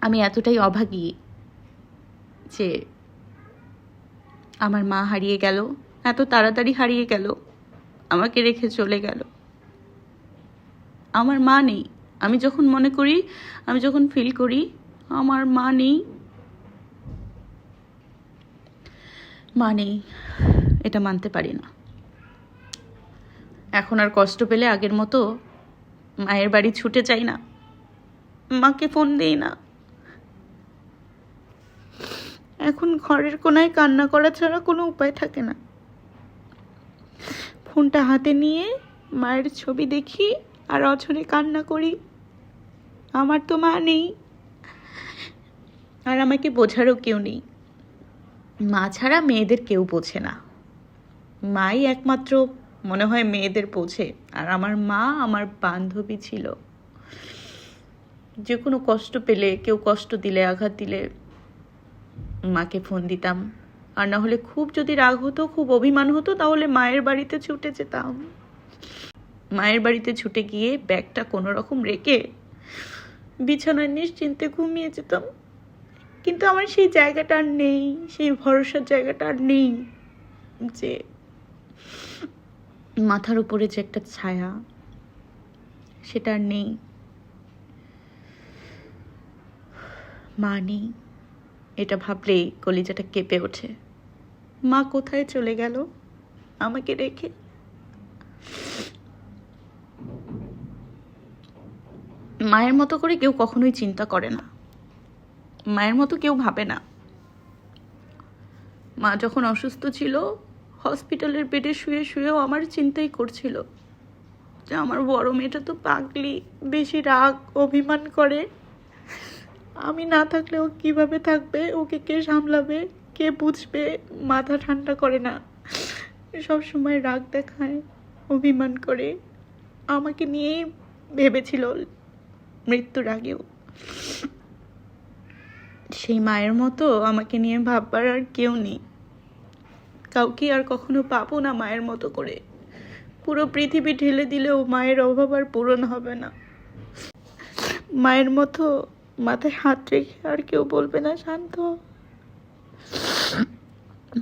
আমি এতটাই অভাগী যে আমার মা হারিয়ে গেল, এত তাড়াতাড়ি হারিয়ে গেল, আমাকে রেখে চলে গেল। আমার মা নেই। আমি যখন মনে করি, আমি যখন ফিল করি, আমার মা নেই। মা নেই, এটা মানতে পারি না। এখন আর কষ্ট পেলে আগের মতো মায়ের বাড়ি ছুটে যাই না। মাকে ফোন দেই না। এখন ঘরের কোনায় কান্না করা ছাড়া কোনো উপায় থাকে না। ফোনটা হাতে নিয়ে মায়ের ছবি দেখি আর অঝরে কান্না করি। আমার তো মা নেই। আর আমাকে বোঝারও কেউ নেই। মা ছাড়া মেয়েদের কেউ বোঝে না। মাই একমাত্র মনে হয় মেয়েদের বোঝে। আর আমার মা আমার বান্ধবী ছিল। যে কোনো কষ্ট পেলে, কেউ কষ্ট দিলে, আঘাত দিলে মাকে ফোন দিতাম। আর না হলে খুব যদি রাগ হতো, খুব অভিমান হতো, তাহলে মায়ের বাড়িতে ছুটে যেতাম। মায়ের বাড়িতে ছুটে গিয়ে ব্যাগটা কোনো রকম রেখে বিছানায় নিশ্চিন্তে ঘুমিয়ে যেতাম। কিন্তু আমার সেই জায়গাটা আর নেই, সেই ভরসার জায়গাটা আর নেই যে মাথার উপরে যে একটা ছায়া, সেটা আর নেই। মা নেই। এটা ভাবলেই কলিজাটা কেঁপে ওঠে। মা কোথায় চলে গেল? আমাকে রেখে? মায়ের মতো করে কেউ কখনোই চিন্তা করে না। মায়ের মতো কেউ ভাবে না। মা যখন অসুস্থ ছিল, হসপিটালের বেডে শুয়ে শুয়েও আমার চিন্তাই করছিল যে আমার বড় মেয়েটা তো পাগলি, বেশি রাগ, অভিমান করে। আমি না থাকলে ও কীভাবে থাকবে? ওকে কে সামলাবে? কে বুঝবে? মাথা ঠান্ডা করে না। সব সময় রাগ দেখায়, অভিমান করে। আমাকে নিয়েই ভেবেছিল মৃত্যুর আগেও। সেই মায়ের মতো আমাকে নিয়ে ভাববার আর কেউ নেই। কাউকে আর কখনো পাবো না মায়ের মতো করে। পুরো পৃথিবী ঢেলে দিলেও মায়ের অভাব আর পূরণ হবে না। মায়ের মতো মাথায় হাত রেখে আর কেউ বলবে না, শান্ত।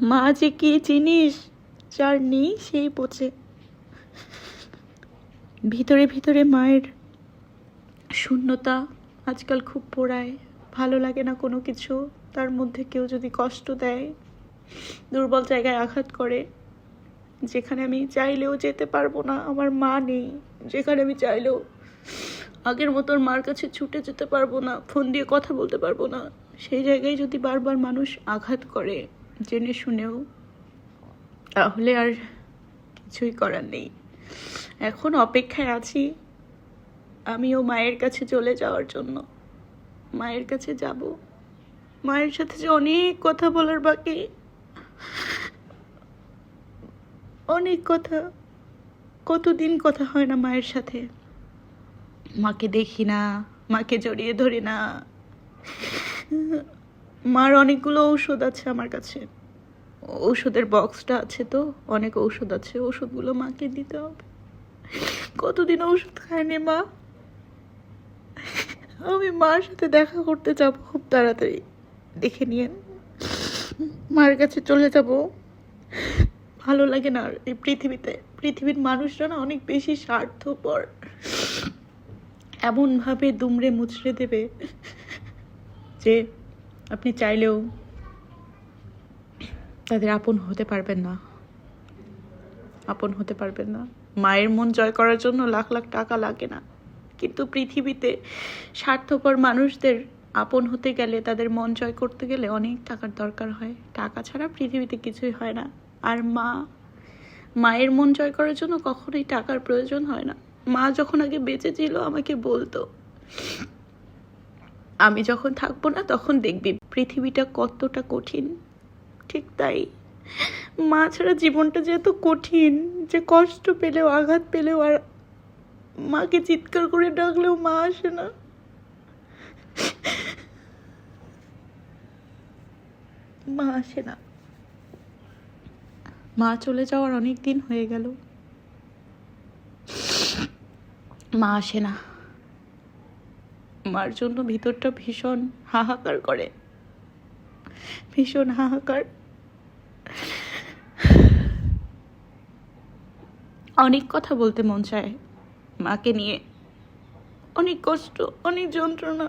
মা যে কি জিনিস যার নেই সেই বোঝে। ভিতরে ভিতরে মায়ের শূন্যতা আজকাল খুব পোড়ায়। ভালো লাগে না কোনো কিছু, তার মধ্যে কেউ যদি কষ্ট দেয়, দুর্বল জায়গায় আঘাত করে, যেখানে আমি চাইলেও যেতে পারব না, আমার মা নেই, যেখানে আমি চাইলেও আগের মতো মার কাছে ছুটে যেতে পারব না, ফোন দিয়ে কথা বলতে পারব না। সেই জায়গায় যদি বারবার মানুষ আঘাত করে, জেনে শুনেও, তাহলে আর কিছুই করার নেই। এখন অপেক্ষায় আছি আমিও মায়ের কাছে চলে যাওয়ার জন্য। মায়ের কাছে যাব। মায়ের সাথে যে অনেক কথা বলার বাকি। অনেক কথা। কতদিন কথা হয় না মায়ের সাথে? মাকে দেখি না, মাকে জড়িয়ে ধরি না। মার অনেকগুলো ঔষধ আছে আমার কাছে। ঔষধের বক্সটা আছে তো, অনেক ঔষধ আছে ওষুধগুলো মাকে দিতে হবে। কতদিন ওষুধ খায়নি মা? আমি মার সাথে দেখা করতে যাব খুব তাড়াতাড়ি। দেখে নিয়েন। মার কাছে চলে যাব। ভালো লাগে না এই পৃথিবীতে। পৃথিবীর মানুষরা না অনেক বেশি স্বার্থপর। এমনভাবে দুমড়ে মুচড়ে দেবে যে আপনি চাইলেও তাদের আপন হতে পারবেন না। আপন হতে পারবেন না। মায়ের মন জয় করার জন্য লাখ লাখ টাকা লাগে না। কিন্তু পৃথিবীতে স্বার্থপর মানুষদের আপন হতে গেলে, তাদের মন জয় করতে গেলে অনেক টাকার দরকার হয়। টাকা ছাড়া পৃথিবীতে কিছুই হয় না। আর মা, মায়ের মন জয় করার জন্য কখনোই টাকার প্রয়োজন হয় না। মা যখন আগে বেঁচে ছিল, আমাকে বলতো, আমি যখন থাকব না, তখন দেখবি পৃথিবীটা কতটা কঠিন। ঠিক তাই। মা ছাড়া জীবনটা যে এত কঠিন, যে কষ্ট পেলেও, আঘাত পেলেও, আর মাকে চিৎকার করে ডাকলেও মা আসে না। মা আসে না। মা চলে যাওয়ার অনেক দিন হয়ে গেল। মা আসে না। মার জন্য ভিতরটা ভীষণ হাহাকার করে। ভীষণ হাহাকার। অনেক কথা বলতে মন চায় মাকে নিয়ে। অনেক কষ্ট, অনেক যন্ত্রণা।